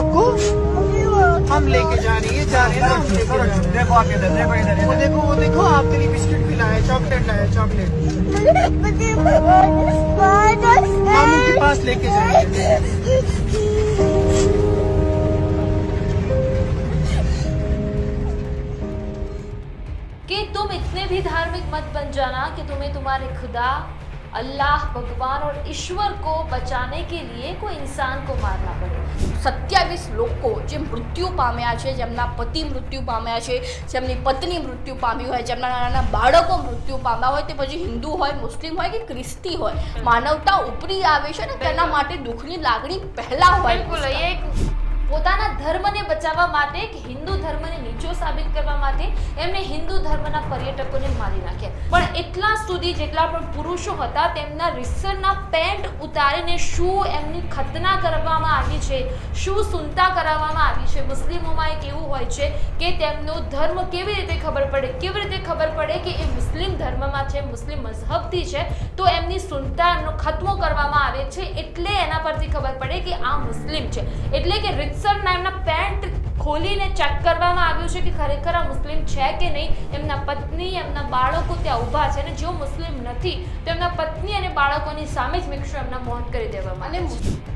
आपको हम लेके जा रहे हैं जा रहे हैं ना हम लेके जा रहे देखो देखो इधर वो देखो वो देखो आपके लिए बिस्किट भी लाया चॉकलेट लाया चॉकलेट। हम उनके पास लेके जाएँगे कि तुम इतने भी धार्मिक मत बन जाना कि तुम्हें तुम्हारे खुदा अल्लाह भगवान और ईश्वर को बचाने के लिए कोई इंसान को मारना पड़े। સત્યાવીસ લોકો જે મૃત્યુ પામ્યા છે જેમના પતિ મૃત્યુ પામ્યા છે જેમની પત્ની મૃત્યુ પામી હોય જેમના નાના બાળકો મૃત્યુ પામ્યા હોય તે પછી હિન્દુ હોય મુસ્લિમ હોય કે ખ્રિસ્તી હોય માનવતા ઉપરી આવે છે ને તેના માટે દુઃખની લાગણી પહેલા હોય. બિલકુલ. એક પોતાના ધર્મને બચાવવા માટે કે હિન્દુ ધર્મને નીચો સાબિત કરવા માટે એમણે હિન્દુ ધર્મના પર્યટકોને મારી નાખ્યા. પણ એટલા સુધી જેટલા પણ પુરુષો હતા, તેમના રિસરના પેન્ટ ઉતારીને શું એમની ખતના કરવામાં આવી છે, શું સુનતા કરાવવામાં આવી છે, મુસ્લિમોમાં એક એવું હોય છે કે તેમનો ધર્મ કેવી રીતે ખબર પડે, કેવી રીતે ખબર પડે કે એ મુસ્લિમ ધર્મમાં છે, મુસ્લિમ મઝહબથી છે, તો એમની સુનતા ખતમો કરવામાં આવે છે એટલે એના પરથી ખબર પડે કે આ મુસ્લિમ છે. એટલે કે રિતસરના એમના પેન્ટ ખોલીને ચેક કરવામાં આવ્યું છે કે ખરેખર આ મુસ્લિમ છે કે નહીં? એમના પત્ની એમના બાળકો ત્યાં ઊભા છે અને જો મુસ્લિમ નથી તો એમના પત્ની અને બાળકોની સામે જ મિક્સર એમના મોત કરી દેવામાં અને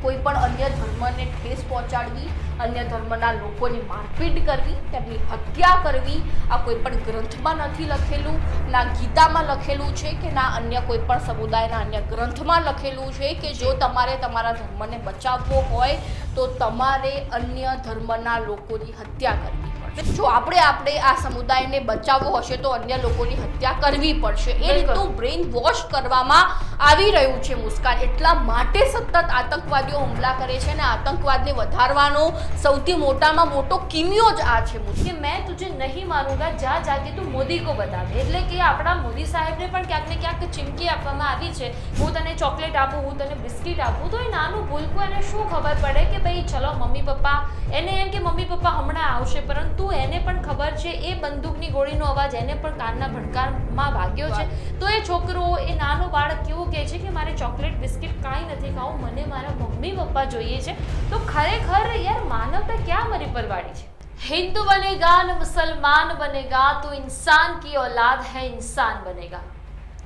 કોઈ પણ અન્ય ધર્મને ઠેસ પહોંચાડવી અન્ય ધર્મના લોકોની મારપીટ કરવી તેમની હત્યા કરવી આ કોઈ પણ ગ્રંથમાં નથી લખેલું ના ગીતામાં લખેલું છે કે ના અન્ય કોઈ પણ સમુદાયના અન્ય ગ્રંથમાં લખેલું છે કે જો તમારે તમારા ધર્મને બચાવવો હોય તો તમારે અન્ય ધર્મના લોકોની હત્યા કરવી. જો આપણે આપણે આ સમુદાયને બચાવવો હશે તો અન્ય લોકોની હત્યા કરવી પડશે. એ રીતનું બ્રેઇન વોશ કરવામાં આવી રહ્યું છે મુસ્કાન. એટલા માટે સતત આતંકવાદીઓ હુમલા કરે છે અને આતંકવાદને વધારવાનો સૌથી મોટામાં મોટો કિમિયો જ આ છે. કે મેં તુજે નહીં માનુંગા જા જાકે તું મોદી કો બતા દે એટલે કે આપણા મોદી સાહેબને પણ ક્યાંક ને ક્યાંક ચીમકી આપવામાં આવી છે. હું તને ચોકલેટ આપું હું તને બિસ્કિટ આપું તો એ નાનું ભૂલકું એને શું ખબર પડે કે ભાઈ ચલો મમ્મી પપ્પા એને એમ કે મમ્મી પપ્પા હમણાં આવશે પરંતુ એને પણ ખબર છે એ બંદૂકની ગોળીનો અવાજ એને પણ કાનના ભણકારમાં વાગ્યો છે તો એ છોકરો એ નાનો બાળક કેવું કહે છે કે મારે ચોકલેટ બિસ્કિટ કાંઈ નથી ખાવું મને મારા મમ્મી પપ્પા જોઈએ છે તો ખરેખર યાર માનવતા ક્યાં મરી પરવાડી છે हिंदू बनेगा न मुसलमान बनेगा तो इंसान की औलाद है इंसान बनेगा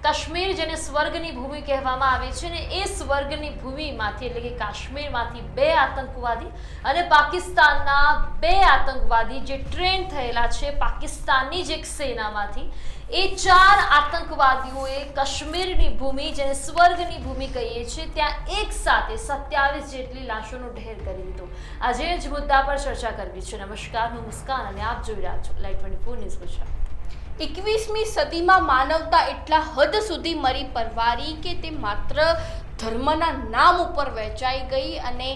કાશ્મીર જેને સ્વર્ગની ભૂમિ કહેવામાં આવે છે ને એ સ્વર્ગની ભૂમિમાંથી એટલે કે કાશ્મીરમાંથી બે આતંકવાદી અને પાકિસ્તાનના બે આતંકવાદી જે ટ્રેન થયેલા છે પાકિસ્તાનની જ એક સેનામાંથી, એ ચાર આતંકવાદીઓએ કાશ્મીરની ભૂમિ જેને સ્વર્ગની ભૂમિ કહીએ છીએ, ત્યાં એક સાથે સત્યાવીસ જેટલી લાશોનો ઢેર કરી દીધો. આજે જ મુદ્દા પર ચર્ચા કરવી છે. નમસ્કાર, હું મુસ્કાન અને આપ જોઈ રહ્યા છો live twenty four news Gujarat. એકવીસમી સદીમાં માનવતા એટલા હદ સુધી મરી પરવારી કે તે માત્ર ધર્મના નામ ઉપર વહેંચાઈ ગઈ અને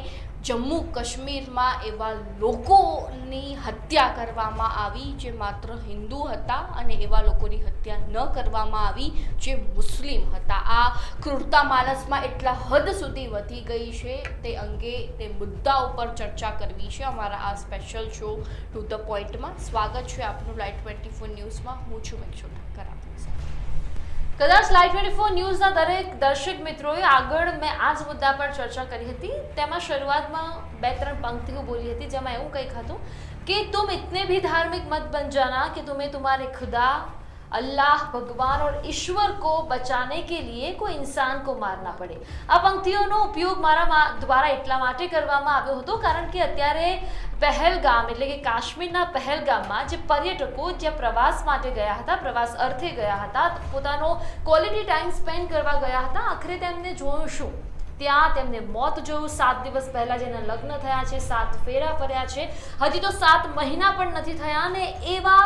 જમ્મુ કાશ્મીરમાં એવા લોકોની હત્યા કરવામાં આવી જે માત્ર હિન્દુ હતા અને એવા લોકોની હત્યા ન કરવામાં આવી, જે મુસ્લિમ હતા. આ ક્રૂરતા માનસમાં એટલા હદ સુધી વધી ગઈ છે તે અંગે તે મુદ્દા ઉપર ચર્ચા કરવી છે. અમારા આ સ્પેશિયલ શો ટુ ધ પોઈન્ટમાં સ્વાગત છે આપનું લાઈટ ટ્વેન્ટી ફોર ન્યૂઝમાં. હું છું મેક્ષો ઠક્કર આપની કદાચ લાઈવ ટ્વેન્ટી ફોર ન્યૂઝના દરેક દર્શક મિત્રોએ આગળ મેં આ જ મુદ્દા પર ચર્ચા કરી હતી. તેમાં શરૂઆતમાં બે ત્રણ પંક્તિઓ બોલી હતી, જેમાં એવું કંઈક હતું કે, તુમ ઇતને ભી ધાર્મિક મત બન જાના કે, તુમે તુમારે ખુદા अल्लाह भगवान और ईश्वर को बचाने के लिए कोई इंसान को मारना પડે આ પંક્તિઓનો ઉપયોગ મારા મા- દ્વારા એટલા માટે કરવામાં આવ્યો હતો કારણ કે અત્યારે પહેલગામ એટલે કે કાશ્મીરના પહેલગામમાં જે પર્યટકો જ્યાં પ્રવાસ માટે ગયા હતા પ્રવાસ અર્થે ગયા હતા પોતાનો ક્વોલિટી ટાઈમ સ્પેન્ડ કરવા ગયા હતા આખરે તેમને જોયું શું ત્યાં તેમને મોત જોયું સાત દિવસ પહેલા જેના લગ્ન થયા છે સાત ફેરા ફર્યા છે હજી તો સાત મહિના પણ નથી થયા અને એવા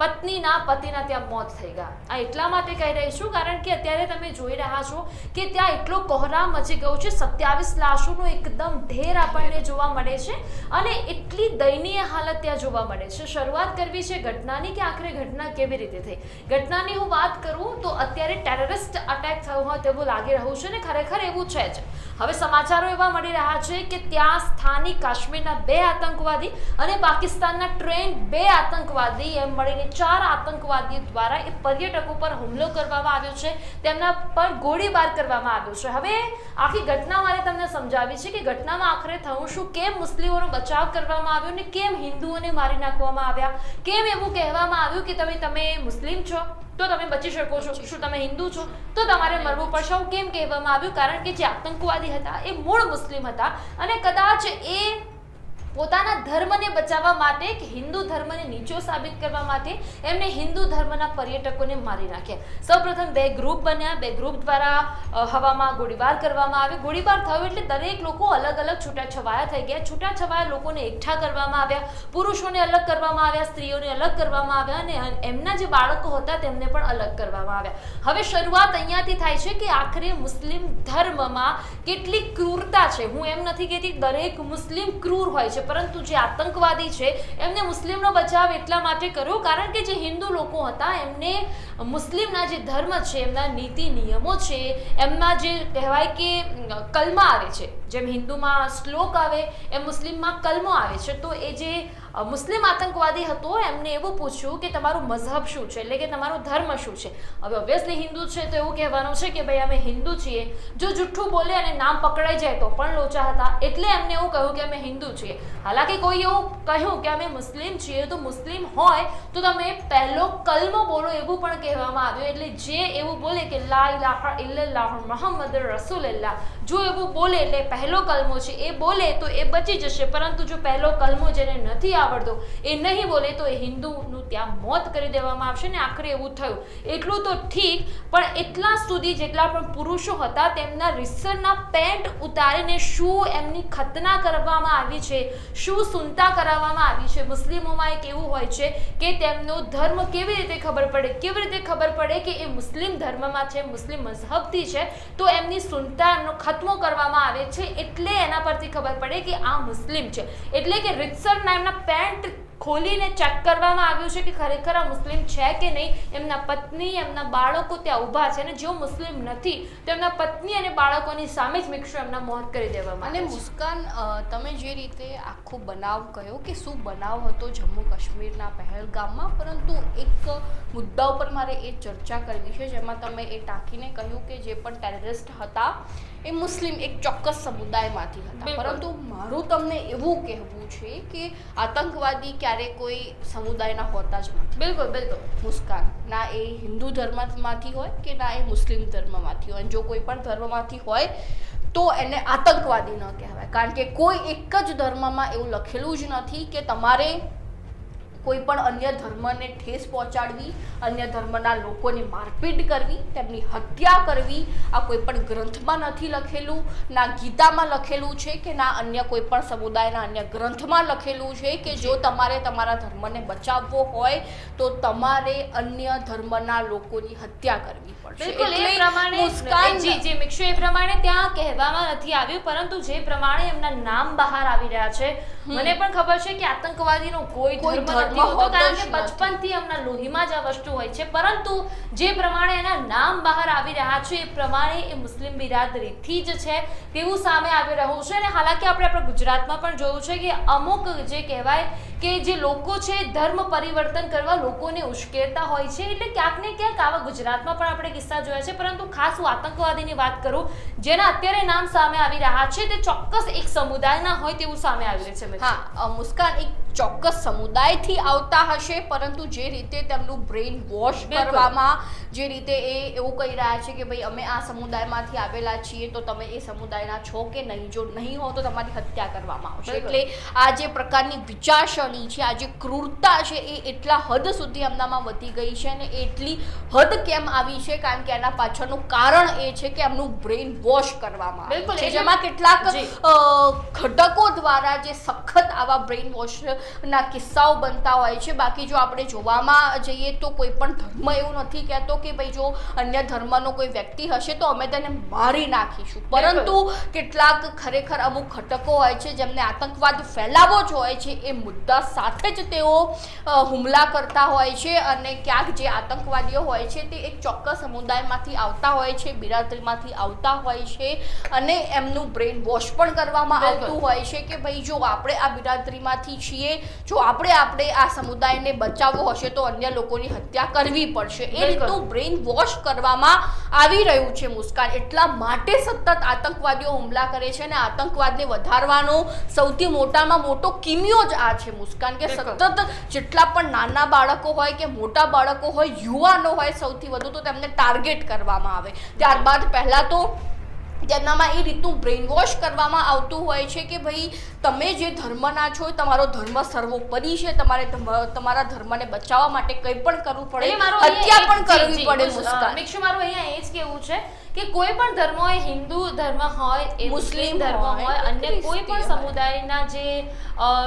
પત્નીના પતિના ત્યાં મોત થઈ ગયા. આ એટલા માટે કહી રહી છું, કારણ કે અત્યારે તમે જોઈ રહ્યા છો કે ત્યાં એટલો કોહરામ મચી ગયો છે, સત્યાવીસ લાશોનો એકદમ ઢેર આપણને જોવા મળે છે અને એટલી દયનીય હાલત ત્યાં જોવા મળે છે. શરૂઆત કરવી છે ઘટનાની કે આખરે ઘટના કેવી રીતે થઈ? ઘટનાની હું વાત કરું તો અત્યારે ટેરરિસ્ટ અટેક થયો હોય તેવું લાગી રહ્યું છે ને ખરેખર એવું છે જ. હવે સમાચારો એવા મળી રહ્યા છે કે ત્યાં સ્થાનિક કાશ્મીરના બે આતંકવાદી અને પાકિસ્તાનના ટ્રેન બે આતંકવાદી એમ મળીને ચાર આતંકવાદીઓ દ્વારા એ પર્યટકો પર હુમલો કરવામાં આવ્યો છે. તેમના પર ગોળીબાર કરવામાં આવ્યો છે. હવે આખી ઘટના મારે તમને સમજાવી છે કે ઘટનામાં આખરે થયું શું? કેમ મુસ્લિમોનો બચાવ કરવામાં આવ્યો ને કેમ હિન્દુઓને મારી નાખવામાં આવ્યા? કેમ એવું કહેવામાં આવ્યું કે તમે તમે મુસ્લિમ છો? તો તમે બચી શકો છો. શું તમે હિન્દુ છો? તો તમારે મરવું પડશે. કેમ કહેવામાં આવ્યું? કારણ કે જે આતંકવાદી હતા એ મૂળ મુસ્લિમ હતા. અને કદાચ એ પોતાના ધર્મને બચાવવા માટે કે હિન્દુ ધર્મને નીચો સાબિત કરવા માટે એમને હિન્દુ ધર્મના પર્યટકોને મારી નાખ્યા. સૌપ્રથમ બે ગ્રુપ બન્યા. બે ગ્રુપ દ્વારા હવામાં ગોળીબાર કરવામાં આવ્યો. ગોળીબાર થયો એટલે દરેક લોકો અલગ અલગ છૂટાછવાયા થઈ ગયા. છૂટાછવાયા લોકોને એકઠા કરવામાં આવ્યા. પુરુષોને અલગ કરવામાં આવ્યા. સ્ત્રીઓને અલગ કરવામાં આવ્યા અને, એમના જે બાળકો હતા તેમને પણ અલગ કરવામાં આવ્યા. હવે શરૂઆત અહીંયાથી થાય છે કે આખરે મુસ્લિમ ધર્મમાં કેટલી ક્રૂરતા છે. હું એમ નથી કહેતી દરેક મુસ્લિમ ક્રૂર હોય છે. પરંતુ જે આતંકવાદી છે, એમને મુસ્લિમનો બચાવ એટલા માટે કર્યો કારણ કે જે હિન્દુ લોકો હતા, એમને મુસ્લિમના જે ધર્મ છે, એમના નીતિ નિયમો છે, એમના જે કહેવાય કે, કલમા આવે છે, જેમ હિન્દુમાં શ્લોક આવે, એમ મુસ્લિમમાં કલમો આવે છે, તો એ જે મુસ્લિમ આતંકવાદી હતો, એમને એવું પૂછ્યું કે તમારું મઝહબ શું છે? એટલે કે તમારો ધર્મ શું છે? હવે ઓબ્વિયસલી હિન્દુ છે તો એવું કહેવાનું છે કે ભાઈ અમે હિન્દુ છીએ. જો જુઠ્ઠું બોલે અને નામ પકડાઈ જાય તો પણ લોચા હતા. એટલે એમને એવું કહ્યું કે અમે હિન્દુ છીએ. હાલાકી કોઈ એવું કહ્યું કે અમે મુસ્લિમ છીએ તો મુસ્લિમ હોય તો તમે પહેલો કલમો બોલો એવું પણ કહેવામાં આવ્યું. એટલે જે એવું બોલે કે લા ઇલાહા ઇલ્લલ્લાહ મોહમ્મદ રસૂલલ્લાહ. જો એવું બોલે એટલે પહેલો કલમો છે, એ બોલે તો એ બચી જશે. પરંતુ જો પહેલો કલમો જેને નથી આવડતો. એ નહીં બોલે તો એ હિન્દુનું ત્યાં મોત કરી દેવામાં આવશે ને આખરે એવું થયું. એટલું તો ઠીક, પણ એટલા સુધી જેટલા પણ પુરુષો હતા તેમના રિસરના પેન્ટ ઉતારીને શું એમની ખતના કરવામાં આવી છે, શું સુનતા કરાવવામાં આવી છે? મુસ્લિમોમાં એક એવું હોય છે કે તેમનો ધર્મ કેવી રીતે ખબર પડે? કેવી રીતે ખબર પડે કે એ મુસ્લિમ ધર્મમાં છે, મુસ્લિમ મઝહબથી છે? તો એમની સુનતાનો ખતમો કરવામાં આવે છે એટલે એના પરથી ખબર પડે કે આ મુસ્લિમ છે. એટલે કે રીતસરના એમના પેન્ટ ખોલીને ચેક કરવામાં આવ્યું છે કે ખરેખર આ મુસ્લિમ છે કે નહીં? એમના પત્ની એમના બાળકો ત્યાં ઊભા છે અને જો મુસ્લિમ નથી તો એમના પત્ની અને બાળકોની સામે જ મિક્સર એમના મોત કરી દેવામાં અને મુસ્કાન તમે જે રીતે આખો બનાવ કહ્યો કે શું બનાવ હતો જમ્મુ કાશ્મીરના પહેલગામમાં પરંતુ એક મુદ્દા ઉપર મારે એ ચર્ચા કરવી છે જેમાં તમે એ ટાંકીને કહ્યું કે જે પણ ટેરરિસ્ટ હતા એ મુસ્લિમ એક ચોક્કસ સમુદાયમાંથી હતા. પરંતુ મારું તમને એવું કહેવું છે કે આતંકવાદી ક્યારે કોઈ સમુદાયના હોતા જ નથી. બિલકુલ બિલકુલ. મુસ્કાન. ના એ હિન્દુ ધર્મમાંથી હોય કે ના એ મુસ્લિમ ધર્મમાંથી હોય. અને જો કોઈ પણ ધર્મમાંથી હોય તો એને આતંકવાદી ન કહેવાય. કારણ કે કોઈ એક જ ધર્મમાં એવું લખેલું જ નથી કે તમારે કોઈ પણ અન્ય ધર્મને ઠેસ પહોંચાડવી અન્ય ધર્મના લોકોની મારપીટ કરવી તેમની હત્યા કરવી આ કોઈ પણ ગ્રંથમાં નથી લખેલું ના ગીતામાં લખેલું છે કે ના અન્ય કોઈ પણ સમુદાયના અન્ય ગ્રંથમાં લખેલું છે કે જો તમારે તમારા ધર્મને બચાવવો હોય તો તમારે અન્ય ધર્મના લોકોની હત્યા કરવી પડશે. જી મિક્ષુ એ પ્રમાણે ત્યાં કહેવામાં નથી આવ્યું પરંતુ જે પ્રમાણે એમના નામ બહાર આવી રહ્યા છે મને પણ ખબર છે કે આતંકવાદીનો કોઈ ધર્મ નથી હોતો કારણ કે બચપનથી એમના લોહીમાં જ આ વસ્તુ હોય છે. પરંતુ જે પ્રમાણે એના નામ બહાર આવી રહ્યા છે એ પ્રમાણે એ મુસ્લિમ બિરાદરીથી જ છે તેવું સામે આવી રહ્યું છે. અને હાલાકી આપણે આપણા ગુજરાતમાં પણ જોયું છે કે અમુક જે કહેવાય કે જે લોકો છે, ધર્મ પરિવર્તન કરવા લોકોને ઉશ્કેરતા હોય છે, એટલે ક્યાંક ને ક્યાંક આવા ગુજરાતમાં પણ આપણે કિસ્સા જોયા છે. પરંતુ ખાસ હું આતંકવાદીની વાત કરું, જેના અત્યારે નામ સામે આવી રહ્યા છે, તે ચોક્કસ એક સમુદાયના હોય તેવું સામે આવી રહ્યું છે હા મુસ્કાન, એક ચોક્કસ સમુદાયથી આવતા હશે પરંતુ જે રીતે તેમનું બ્રેઇન વોશ. કરવામાં જે રીતે એ એવું કહી રહ્યા છે કે ભાઈ અમે આ સમુદાયમાંથી આવેલા છીએ તો તમે એ સમુદાયના છો કે નહીં? જો નહીં હો તો તમારી હત્યા કરવામાં આવશે. એટલે આ જે પ્રકારની વિચારસરણી છે આ જે ક્રૂરતા છે એ એટલા હદ સુધી એમનામાં વધી ગઈ છે અને એટલી હદ કેમ આવી છે? કારણ કે એના પાછળનું કારણ એ છે કે એમનું બ્રેઇન વોશ કરવામાં આવે છે. જેમાં કેટલાક ઘટકો દ્વારા જે સખત આવા બ્રેઇન વોશ ના કિસ્સાઓ બનતા હોય છે. બાકી જો આપણે જોવામાં જઈએ તો કોઈ પણ ધર્મ એવું નથી કહેતો કે ભાઈ જો અન્ય ધર્મનો કોઈ વ્યક્તિ હશે તો અમે તેને મારી નાખીશું. પરંતુ કેટલાક ખરેખર અમુક ઘટકો હોય છે જેમને આતંકવાદ ફેલાવવો જ હોય છે એ મુદ્દા સાથે જ તેઓ હુમલા કરતા હોય છે અને ક્યાંક જે આતંકવાદીઓ હોય છે તે એક ચોક્કસ સમુદાયમાંથી આવતા હોય છે બિરાદરીમાંથી આવતા હોય છે અને એમનું બ્રેન વોશ પણ કરવામાં આવતું હોય છે કે ભાઈ જો આપણે આ બિરાદરીમાંથી છીએ જો આપણે આપણે આ સમુદાયને બચાવવો હશે તો અન્ય લોકોની હત્યા કરવી પડશે. એ રીતનું બ્રેઇન વોશ કરવામાં આવી રહ્યું છે મુસ્કાન. એટલા માટે સતત આતંકવાદીઓ હુમલા કરે છે અને આતંકવાદને વધારવાનો સૌથી મોટામાં મોટો કિમિયો જ આ છે મુસ્કાન. કે સતત જેટલા પણ નાના બાળકો હોય કે મોટા બાળકો હોય યુવાનો હોય સૌથી વધુ તો તેમને ટાર્ગેટ કરવામાં આવે. ત્યારબાદ પહેલા તો તેમનામાં એ રીતનું બ્રેન વોશ કરવામાં આવતું હોય છે કે ભાઈ તમે જે ધર્મના છો તમારો ધર્મ સર્વોપરી છે તમારે તમારા ધર્મને બચાવવા માટે કંઈ પણ કરવું પડે હત્યા પણ કરવી પડે મિક્ષુ મારું અહીંયા એ જ કેવું છે કે કોઈ પણ ધર્મ હોય હિન્દુ ધર્મ હોય એ મુસ્લિમ ધર્મ હોય, અન્ય કોઈ પણ સમુદાયના જે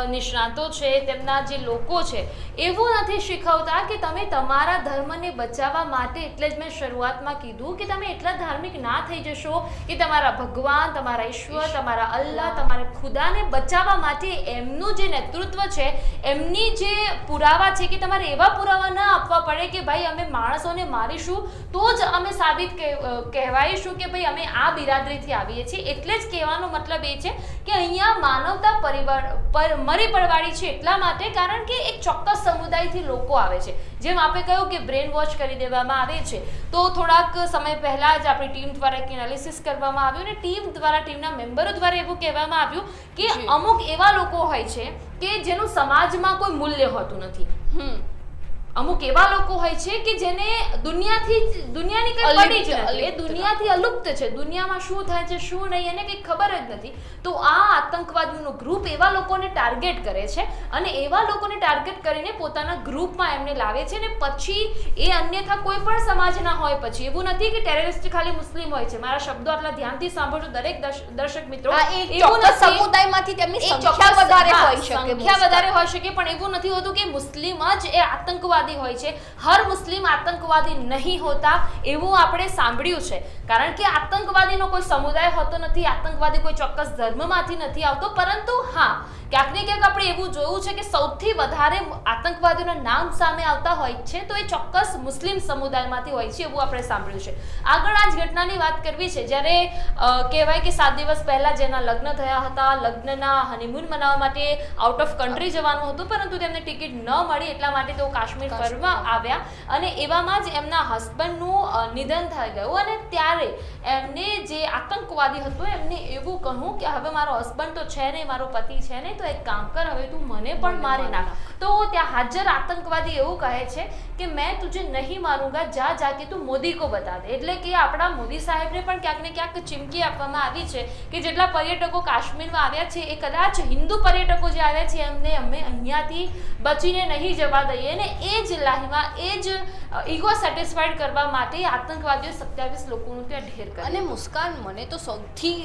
નિષ્ણાતો છે તેમના જે લોકો છે એવું નથી શીખવતા કે તમે તમારા ધર્મને બચાવવા માટે એટલે જ મેં શરૂઆતમાં કીધું કે તમે એટલા ધાર્મિક ના થઈ જશો કે તમારા ભગવાન તમારા ઈશ્વર તમારા અલ્લાહ તમારા ખુદાને બચાવવા માટે એમનું જે નેતૃત્વ છે એમની જે પુરાવા છે કે તમારે એવા પુરાવા ના આપવા પડે કે ભાઈ અમે માણસોને મારીશું તો જ અમે સાબિત કહેવ- કહેવાઈશું કે ભાઈ અમે આ બિરાદરીથી આવીએ છીએ. એટલે જ કહેવાનો મતલબ એ છે કે અહીંયા માનવતા પરિવાર પર મરી પડવાળી છે એટલા માટે કારણ કે એક ચોક્કસ સમુદાયથી લોકો આવે છે. જેમ આપણે કહ્યું કે બ્રેન વોશ કરી દેવામાં આવે છે તો થોડાક સમય પહેલાં જ આપણી ટીમ દ્વારા એક એનાલિસિસ કરવામાં આવ્યું અને ટીમ દ્વારા ટીમના મેમ્બરો દ્વારા એવું કહેવામાં આવ્યું કે અમુક એવા લોકો હોય છે કે જેનું સમાજમાં કોઈ મૂલ્ય હોતું નથી. હમ. અમુક એવા લોકો હોય છે કે જેને દુનિયાથી દુનિયાની કઈ પડી જ એ દુનિયાથી અલુપ્ત છે. દુનિયામાં શું થાય છે શું નહીં એને કંઈ ખબર જ નથી. તો આ આતંકવાદીનું ગ્રુપ એવા લોકોને ટાર્ગેટ કરે છે અને એવા લોકોને ટાર્ગેટ કરીને પોતાના ગ્રુપમાં એમને લાવે છે અને પછી એ અન્યથા કોઈ પણ સમાજના હોય પછી. એવું નથી કે ટેરરિસ્ટ ખાલી મુસ્લિમ હોય છે. મારા શબ્દો આટલા ધ્યાનથી સાંભળજો દરેક દર્શક મિત્રો. એવું સમુદાયમાંથી તેમની સંખ્યા વધારે હોય શકે સંખ્યા વધારે હોય શકે પણ એવું નથી હોતું કે મુસ્લિમ જ એ આતંકવાદી હોય છે. હર મુસ્લિમ આતંકવાદી નહીં હોતા એવું આપણે સાંભળ્યું છે. કારણ કે આતંકવાદીનો કોઈ સમુદાય હોતો નથી, આતંકવાદી કોઈ ચોક્કસ ધર્મમાંથી નથી આવતો, પરંતુ હા ક્યાંક ને ક્યાંક આપણે એવું જોયું છે કે સૌથી વધારે આતંકવાદીઓના નામ સામે આવતા હોય છે તો એ ચોક્કસ મુસ્લિમ સમુદાયમાંથી હોય છે એવું આપણે સાંભળ્યું છે. આગળ આ જ ઘટનાની વાત કરવી છે જ્યારે કહેવાય કે સાત દિવસ પહેલા જેના લગ્ન થયા હતા લગ્નના હનીમૂન મનાવવા માટે આઉટ ઓફ કન્ટ્રી જવાનું હતું પરંતુ તેમને ટિકિટ ન મળી એટલા માટે તેઓ કાશ્મીર ફરવા આવ્યા અને એવામાં જ એમના હસબન્ડનું નિધન થઈ ગયું અને ત્યારે એમને જે આતંકવાદી હતો એમને એવું કહ્યું કે હવે મારો હસબન્ડ તો છે નહીં મારો પતિ છે નહીં તો એક કામ કર હવે તું મને પણ મારી મારી નાખ. તો ત્યાં હાજર આતંકવાદી એવું કહે છે કે મેં તુજે નહીં મારુંગા જા જાકે તું મોદી કો બતા દે. એટલે કે આપણા મોદી સાહેબને પણ ક્યાંક ને ક્યાંક ચીમકી આપવામાં આવી છે કે જેટલા પર્યટકો કાશ્મીરમાં આવ્યા છે એ કદાચ હિન્દુ પર્યટકો જે આવ્યા છે એમને અમે અહીંયાથી બચીને નહીં જવા દઈએ. ને એ જ લાહીમાં એ જ ઈગો સેટિસ્ફાઈડ કરવા માટે આતંકવાદીઓ સત્યાવીસ લોકોનું ત્યાં ઢેર કરે અને મુસ્કાન મને તો સૌથી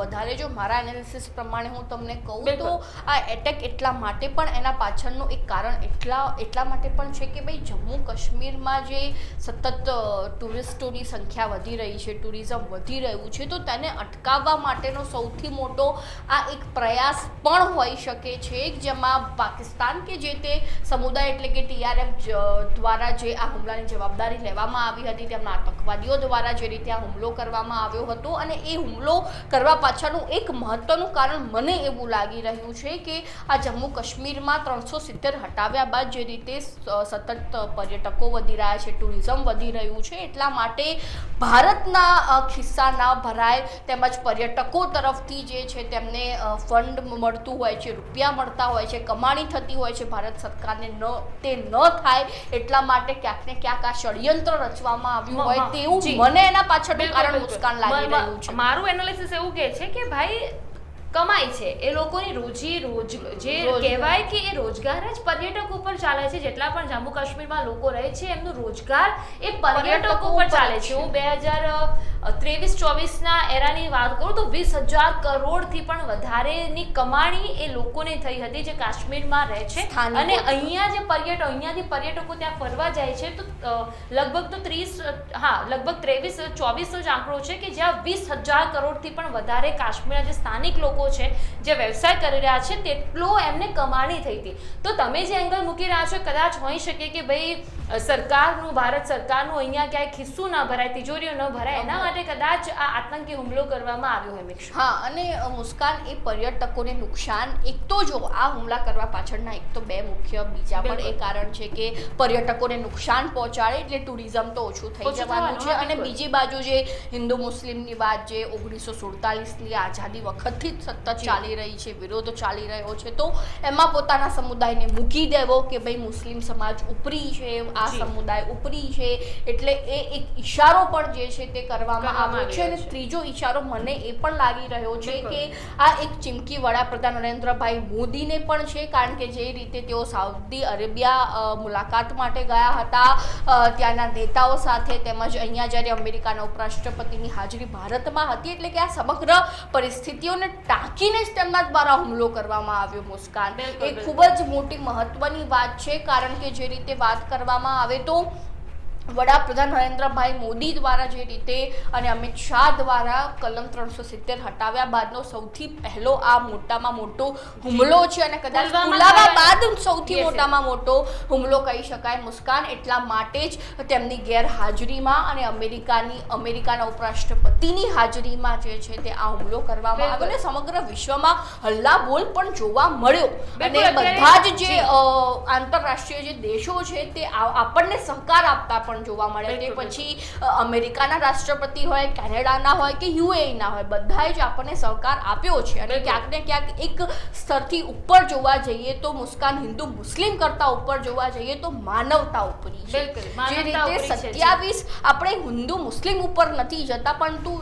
વધારે જો મારા એનાલિસિસ પ્રમાણે હું તમને કહું તો આ એટેક એટલા માટે પણ એના પાછળનો એક કારણ એટલા એટલા માટે પણ છે કે ભાઈ જમ્મુ કાશ્મીરમાં જે સતત ટુરિસ્ટોની સંખ્યા વધી રહી છે, ટુરિઝમ વધી રહ્યું છે, તો તેને અટકાવવા માટેનો સૌથી મોટો આ એક પ્રયાસ પણ હોઈ શકે છે જેમાં પાકિસ્તાન કે જે તે સમુદાય એટલે કે ટીઆરએફ દ્વારા જે આ હુમલાની જવાબદારી લેવામાં આવી હતી, તેમના આતંકવાદીઓ દ્વારા જે રીતે આ હુમલો કરવામાં આવ્યો હતો અને એ હુમલો કરવા પાછળનું એક મહત્વનું કારણ મને એવું લાગી રહ્યું છે કે આ જમ્મુ કાશ્મીરમાં ત્રણસો સિત્તેર હટાવ્યા બાદ જે રીતે સતત પર્યટકો વધી રહ્યા છે ટુરિઝમ વધી રહ્યું છે એટલા માટે ભારતના ખિસ્સા ના ભરાય તેમજ પર્યટકો તરફથી જે છે તેમને ફંડ મળતું હોય છે રૂપિયા મળતા હોય છે કમાણી થતી હોય છે ભારત સરકારને ન તે ન થાય એટલા માટે ક્યાંક ને ક્યાંક આ ષડયંત્ર રચવામાં આવ્યું હોય તેવું મને એના પાછળનું બિલકુલ, કારણ મુસ્કાન લાગી રહ્યું છે. મારું એનાલિસિસ એવું કહે છે કે ભાઈ કમાય છે. એ લોકોની રોજી રોજ જે કહેવાય કે એ રોજગાર જ પર્યટક ઉપર ચાલે છે જેટલા પણ જમ્મુ કાશ્મીરમાં લોકો રહે છે એમનું રોજગાર એ પર્યટકો ઉપર ચાલે છે. છે. હું બે હજાર ત્રેવીસ ચોવીસના એરાની વાત કરું તો વીસ હજાર કરોડથી પણ વધારેની કમાણી એ લોકોને થઈ હતી જે કાશ્મીરમાં રહે છે. અને અહીંયા જે પર્યટક અહીંયાથી પર્યટકો ત્યાં ફરવા જાય છે તો લગભગ તો ત્રીસ હા લગભગ ત્રેવીસ ચોવીસનો જ આંકડો છે કે જ્યાં વીસ હજાર કરોડથી પણ વધારે કાશ્મીરના જે સ્થાનિક લોકો છે જે વ્યવસાય કરી રહ્યા છે તેટલો એમને કમાણી થઈ હતી. તો તમે જે એંગલ મૂકી રહ્યા છો કદાચ હોઈ શકે કે ભાઈ સરકારનું ભારત સરકારનું અહીંયા ક્યાંય ખિસ્સું ના ભરાય તિજોરીઓ ન ભરાય એના માટે કદાચ આ આતંકી હુમલો કરવામાં આવ્યો હોય મિક્ષ હા અને મુસ્કાન એ પર્યટકોને નુકસાન એક તો જો આ હુમલા કરવા પાછળના એક તો બે મુખ્ય બીજા પણ એ કારણ છે કે પર્યટકોને નુકસાન પહોંચાડે એટલે ટુરિઝમ તો ઓછું થઈ જવાનું છે. અને બીજી બાજુ જે હિન્દુ મુસ્લિમની વાત જે ઓગણીસો સુડતાલીસની આઝાદી વખતથી જ સતત ચાલી રહી છે વિરોધ ચાલી રહ્યો છે તો એમાં પોતાના સમુદાયને મૂકી દેવો કે ભાઈ મુસ્લિમ સમાજ ઉપરી છે આ સમુદાય ઉપરી છે એટલે એ એક ઈશારો પણ જે છે તે કરવામાં આવ્યો છે અને ત્રીજો ઈશારો મને એ પણ લાગી રહ્યો છે કે આ એક ચીમકી વડાપ્રધાન નરેન્દ્રભાઈ મોદીને પણ છે કારણ કે જે રીતે તેઓ સાઉદી અરેબિયા મુલાકાત માટે ગયા હતા ત્યાંના નેતાઓ સાથે તેમજ અહીંયા જ્યારે અમેરિકાના ઉપરાષ્ટ્રપતિની હાજરી ભારતમાં હતી એટલે કે આ સમગ્ર પરિસ્થિતિઓને ટાંકીને જ તેમના દ્વારા હુમલો કરવામાં આવ્યો મુસ્કાન. એ ખૂબ જ મોટી મહત્વની વાત છે કારણ કે જે રીતે વાત કરવામાં આવે તો વડાપ્રધાન નરેન્દ્રભાઈ મોદી દ્વારા જે રીતે અને અમિત શાહ દ્વારા કલમ ત્રણસો સિત્તેર હટાવ્યા બાદનો સૌથી પહેલો આ મોટામાં મોટો હુમલો છે અને કદાચ પુલાવા બાદ સૌથી. મોટામાં મોટો હુમલો કહી શકાય. મુસ્કાન એટલા માટે જ તેમની ગેરહાજરીમાં અને અમેરિકાની અમેરિકાના ઉપરાષ્ટ્રપતિની હાજરીમાં જે છે તે આ હુમલો કરવામાં આવ્યો અને સમગ્ર વિશ્વમાં હલ્લાબોલ પણ જોવા મળ્યો. અને બધા જ જે આંતરરાષ્ટ્રીય જે દેશો છે તે આપણને સહકાર આપતા પણ જોવા મળે કે પછી અમેરિકાના રાષ્ટ્રપતિ હોય કેનેડાના હોય કે યુએઈના હોય બધાએ જ આપણને સહકાર આપ્યો છે અને. ક્યાંક ને ક્યાંક એક સ્તરથી ઉપર જોવા જઈએ તો મુસ્કાન હિન્દુ મુસ્લિમ કરતા ઉપર જોવા જઈએ તો માનવતા ઉપરી છે જે રીતે. સત્યાવીસ આપણે હિન્દુ મુસ્લિમ ઉપર નથી જતા પરંતુ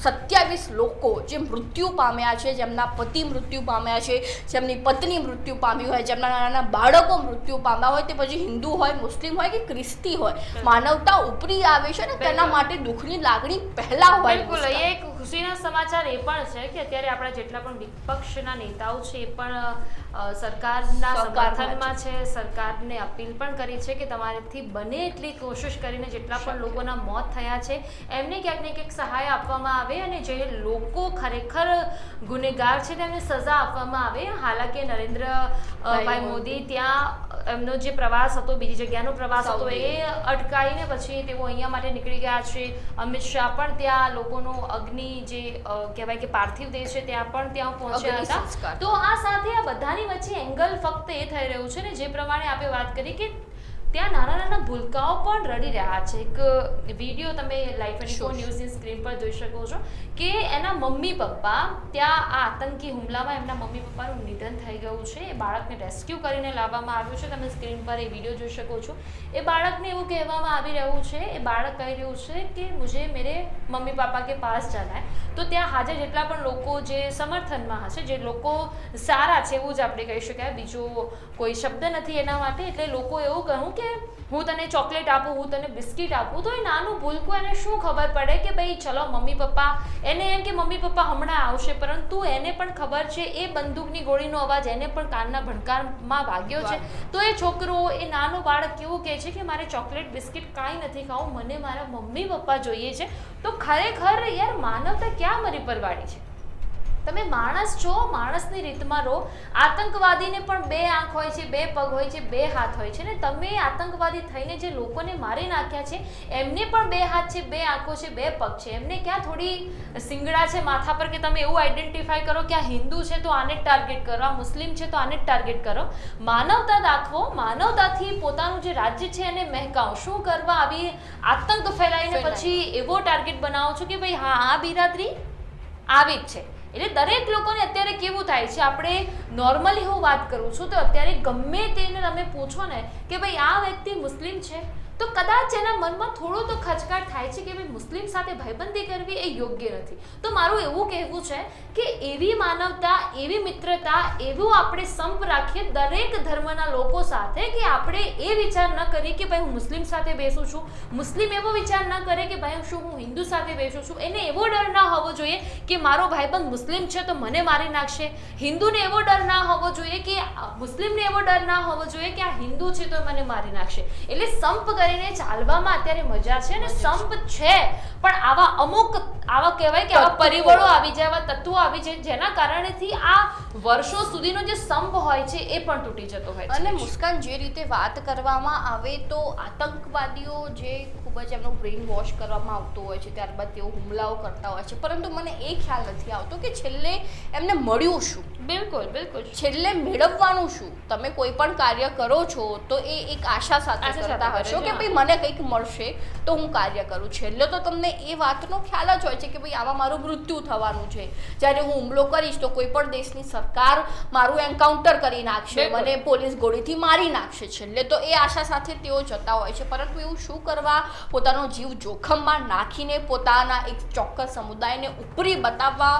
સત્યાવીસ લોકો જે મૃત્યુ પામ્યા છે જેમના પતિ મૃત્યુ પામ્યા છે જેમની પત્ની મૃત્યુ પામી હોય જેમના નાના બાળકો મૃત્યુ પામ્યા હોય તે પછી હિન્દુ હોય મુસ્લિમ હોય કે ખ્રિસ્તી હોય માનવતા ઉપરી આવે છે ને તેના માટે દુઃખની લાગણી પહેલા હોય બિલકુલ એક ખુશીના સમાચાર એ પણ છે કે અત્યારે આપણા જેટલા પણ વિપક્ષના નેતાઓ છે એ પણ સરકારના સમર્થનમાં છે. સરકારને અપીલ પણ કરી છે કે તમારેથી બને એટલી કોશિશ કરીને જેટલા પણ લોકોના મોત થયા છે એમને ક્યાંક ને ક્યાંક સહાય આપવામાં આવે અને જે લોકો ખરેખર ગુનેગાર છે તેમને સજા આપવામાં આવે. હાલાકી નરેન્દ્ર અ, ભાઈ ભાઈ મોદી. ત્યાં એમનો જે પ્રવાસ હતો બીજી જગ્યાનો પ્રવાસ હતો એ અટકાઈને પછી તેઓ અહીંયા માટે નીકળી ગયા છે. અમિત શાહ પણ ત્યાં લોકોનો અગ્નિ જે અ, કહેવાય કે પાર્થિવ દેહ છે ત્યાં પણ ત્યાં પહોંચ્યા હતા. તો આ સાથે આ બધાની વચ્ચે એંગલ ફક્ત એ થઈ રહ્યું છે ને જે પ્રમાણે આપણે વાત કરી કે ત્યાં નાના નાના ભૂલકાઓ પણ રડી રહ્યા છે. એક વીડિયો તમે લાઈવ ટ્વેન્ટી ફોર. ન્યૂઝની સ્ક્રીન પર જોઈ શકો છો કે એના મમ્મી પપ્પા ત્યાં આ આતંકી હુમલામાં એમના મમ્મી પપ્પાનું નિધન થઈ ગયું છે. એ બાળકને રેસ્ક્યુ કરીને લાવવામાં આવ્યું છે. તમે સ્ક્રીન પર એ વીડિયો જોઈ શકો છો. એ બાળકને એવું કહેવામાં આવી રહ્યું છે એ બાળક કહી રહ્યું છે કે મુજે મેરે મમ્મી પાપા કે પાસ જાના હૈ. તો ત્યાં હાજર જેટલા પણ લોકો જે સમર્થનમાં હશે, જે લોકો સારા છે એવું જ આપણે કહી શકાય. બીજો કોઈ શબ્દ નથી એના માટે, એટલે લોકો એવું કહું કે હું તને ચોકલેટ આપું, હું તને બિસ્કિટ આપું, તો એ નાનું ભૂલકું એને શું ખબર પડે કે ભાઈ ચલો મમ્મી પપ્પા, એને એમ કે મમ્મી પપ્પા હમણાં આવશે, પરંતુ એને પણ ખબર છે એ બંદૂકની ગોળીનો અવાજ એને પણ કાનના ભણકારમાં વાગ્યો છે. તો એ છોકરો, એ નાનું બાળક કેવું કહે છે કે મારે ચોકલેટ, બિસ્કિટ કાંઈ નથી ખાવું, મને મારા મમ્મી પપ્પા જોઈએ છે. તો ખરેખર યાર માનવતા ક્યાં મરી પરવાડી છે. તમે માણસ છો માણસની રીતમાં રહો. આતંકવાદીને પણ બે આંખ હોય છે બે પગ હોય છે બે હાથ હોય છે. ને તમે આતંકવાદી થઈને જે લોકોને મારી નાખ્યા છે એમને પણ બે હાથ છે બે આંખો છે બે પગ છે. એમને ક્યાં થોડી સિંગડા છે માથા પર કે તમે એવું આઈડેન્ટિફાય કરો કે આ હિન્દુ છે તો આને જ ટાર્ગેટ કરો આ મુસ્લિમ છે તો આને જ ટાર્ગેટ કરો. માનવતા દાખવો માનવતાથી પોતાનું જે રાજ્ય છે એને મહેકાવો. શું કરવા આવી આતંક ફેલાઈને પછી એવો ટાર્ગેટ બનાવો છો કે ભાઈ હા આ બિરાદરી આવી જ છે. એટલે દરેક લોકોને અત્યારે કેવું થાય છે, આપણે નોર્મલી હું વાત કરું છું, તો અત્યારે ગમે તેને તમે પૂછો ને કે ભાઈ આ વ્યક્તિ મુસ્લિમ છે? તો કદાચ એના મનમાં થોડો તો ખચકાટ થાય છે કે ભાઈ મુસ્લિમ સાથે ભાઈબંધી કરવી એ યોગ્ય નથી. તો મારું એવું કહેવું છે કે એવી માનવતા, એવી મિત્રતા, એવું આપણે સંપ રાખીએ દરેક ધર્મના લોકો સાથે કે આપણે એ વિચાર ન કરીએ કે ભાઈ હું મુસ્લિમ સાથે બેસું છું. મુસ્લિમ એવો વિચાર ન કરે કે ભાઈ શું હું હિન્દુ સાથે બેસું છું. એને એવો ડર ના હોવો જોઈએ કે મારો ભાઈબંધ મુસ્લિમ છે તો મને મારી નાખશે. હિન્દુને એવો ડર ના હોવો જોઈએ કે, મુસ્લિમને એવો ડર ના હોવો જોઈએ કે આ હિન્દુ છે તો મને મારી નાખશે. એટલે સંપ કરીને ચાલવામાં અત્યારે મજા છે અને સંપ છે. પણ આવા અમુક આવા કહેવાય કે આવા પરિબળો આવી જાય આવા તત્વો આવી જાય જેના કારણેથી આ વર્ષો સુધીનો જે સંપ હોય છે એ પણ તૂટી જતો હોય છે. અને મુસ્કાન જે રીતે વાત કરવામાં આવે તો આતંકવાદીઓ જે ખૂબ જ એમનું બ્રેઇન વોશ કરવામાં આવતું હોય છે ત્યારબાદ તેઓ હુમલાઓ કરતા હોય છે. પરંતુ મને એ ખ્યાલ નથી આવતો કે છેલ્લે એમને મળ્યું શું? બિલકુલ બિલકુલ. છેલ્લે મેળવવાનું શું? તમે કોઈ પણ કાર્ય કરો છો તો એ એક આશા સાથે આશા સાથે કરતા હશો કે ભાઈ મને કંઈક મળશે તો હું કાર્ય કરું છેલ્લે તો તમને એ વાતનો ખ્યાલ જ હોય છે કે ભાઈ આવા મારું મૃત્યુ થવાનું છે. જ્યારે હું હુમલો કરીશ તો કોઈ પણ દેશની સરકાર મારું એન્કાઉન્ટર કરી નાખશે મને પોલીસ ગોળીથી મારી નાખશે છેલ્લે તો એ આશા સાથે તેઓ જતા હોય છે. પરંતુ એવું શું કરવા? પોતાનો જીવ જોખમમાં નાખીને પોતાના એક ચોક્કસ સમુદાયને ઉપરી બતાવવા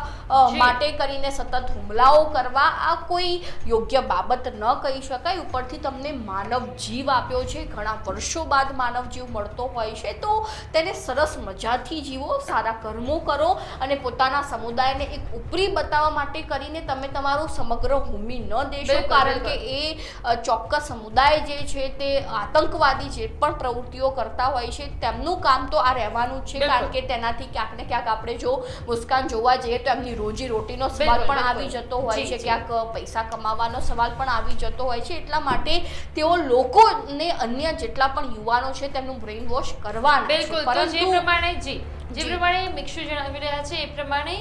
માટે કરીને સતત હુમલાઓ કરવા આ કોઈ યોગ્ય બાબત ન કહી શકાય. ઉપરથી તમને માનવ જીવ આપ્યો છે. ઘણા વર્ષો બાદ માનવ જીવ મળતો હોય છે તો તેને સરસ મજાથી જીવો સારા કર્મો કરો અને પોતાના સમુદાયને એક ઉપરી બતાવવા માટે કરીને તમે તમારું સમગ્ર ભૂમિ ન દેશો કારણ કે એ ચોક્કસ સમુદાય જે છે તે આતંકવાદી જે પણ પ્રવૃત્તિઓ કરતા હોય છે તેમનું કામ તો આ રહેવાનું છે કારણ કે તેનાથી ક્યાંક ને ક્યાંક આપણે જો મુસ્કાન જોવા જઈએ તો એમની રોજી રોટીનો સવાલ પણ આવી જતો હોય છે ક્યાંક પૈસા કમાવાનો સવાલ પણ આવી જતો હોય છે એટલા માટે તેઓ લોકોને અન્ય જેટલા પણ યુવાનો છે તેમનું બ્રેઇન વોશ કરવાનું બિલકુલ તો જે પ્રમાણે જી જે પ્રમાણે મિક્ષુ જણાવી રહ્યા છે એ પ્રમાણે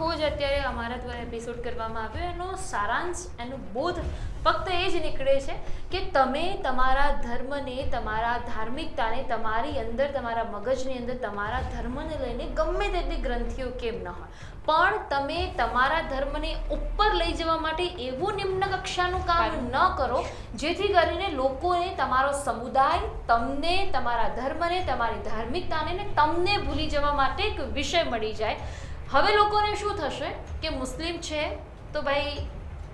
આખો જ અત્યારે અમારા દ્વારા એપિસોડ કરવામાં આવ્યો. એનો સારાંશ એનો બોધ ફક્ત એ જ નીકળે છે કે તમે તમારા ધર્મને તમારા ધાર્મિકતાને તમારી અંદર તમારા મગજની અંદર તમારા ધર્મને લઈને ગમે તેટલી ગ્રંથિઓ કેમ ન હોય. પણ તમે તમારા ધર્મને ઉપર લઈ જવા માટે એવું નિમ્ન કક્ષાનું કામ ન કરો જેથી કરીને લોકોને તમારો સમુદાય તમને તમારા ધર્મને તમારી ધાર્મિકતાને તમને ભૂલી જવા માટે એક વિષય મળી જાય. હવે લોકોને શું થશે કે મુસ્લિમ છે તો ભાઈ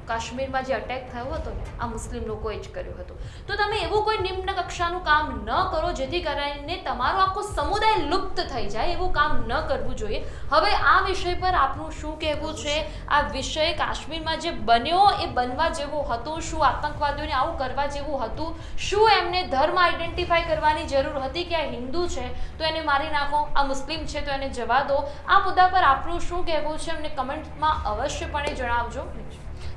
કાશ્મીરમાં જે અટેક થયો હતો ને, આ મુસ્લિમ લોકોએ જ કર્યો હતો. તો તમે એવું કોઈ નિમ્ન કક્ષાનું કામ ન કરો, જેથી કરીને તમારો આખો સમુદાય લુપ્ત થઈ જાય એવું કામ ન કરવું જોઈએ. હવે આ વિષય પર આપનું શું કહેવું છે? આ વિષય કાશ્મીરમાં જે બન્યો, એ બનવા જેવો હતો? શું આતંકવાદીઓને આવું કરવા જેવું હતું? શું એમને ધર્મ આઈડેન્ટિફાય કરવાની જરૂર હતી કે આ હિન્દુ છે? તો એને મારી નાખો, આ મુસ્લિમ છે, તો એને જવા દો. આ મુદ્દા પર આપનું શું કહેવું છે? અમને કમેન્ટમાં અવશ્યપણે જણાવજો.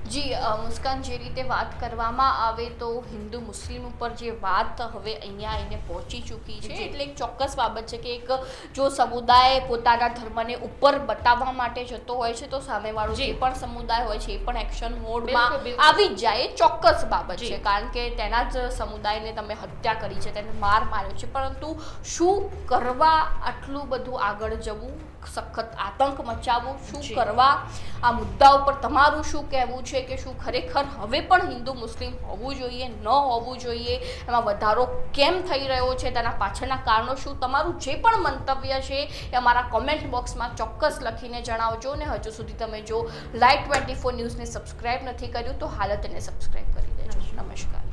જી મુસ્કાન જે રીતે વાત કરવામાં આવે તો હિન્દુ મુસ્લિમ ઉપર જે વાત હવે અહીંયા એને પહોંચી ચૂકી છે એટલે એક ચોક્કસ બાબત છે કે એક જો સમુદાય પોતાના ધર્મને ઉપર બતાવવા માટે જતો હોય છે તો સામેવાળો જે. પણ સમુદાય હોય છે એ પણ એક્શન મોડમાં આવી જાય એ ચોક્કસ બાબત છે કારણ કે તેના જ સમુદાયને તમે હત્યા કરી છે તેને માર માર્યો છે પરંતુ શું કરવા આટલું બધું આગળ જવું? સખત આતંક મચાવો શું કરવા. આ મુદ્દા ઉપર તમારું શું કહેવું છે કે શું ખરેખર હવે પણ હિન્દુ મુસ્લિમ હોવું જોઈએ ન હોવું જોઈએ? એમાં વધારો કેમ થઈ રહ્યો છે? તેના પાછળના કારણો શું? તમારું જે પણ મંતવ્ય છે એ અમારા કોમેન્ટ બોક્સમાં ચોક્કસ લખીને જણાવજો ને હજુ સુધી તમે જો લાઈવ ટ્વેન્ટી ફોર ન્યૂઝને સબસ્ક્રાઈબ નથી કર્યું તો હાલ તેને સબસ્ક્રાઈબ કરી દેજો. નમસ્કાર.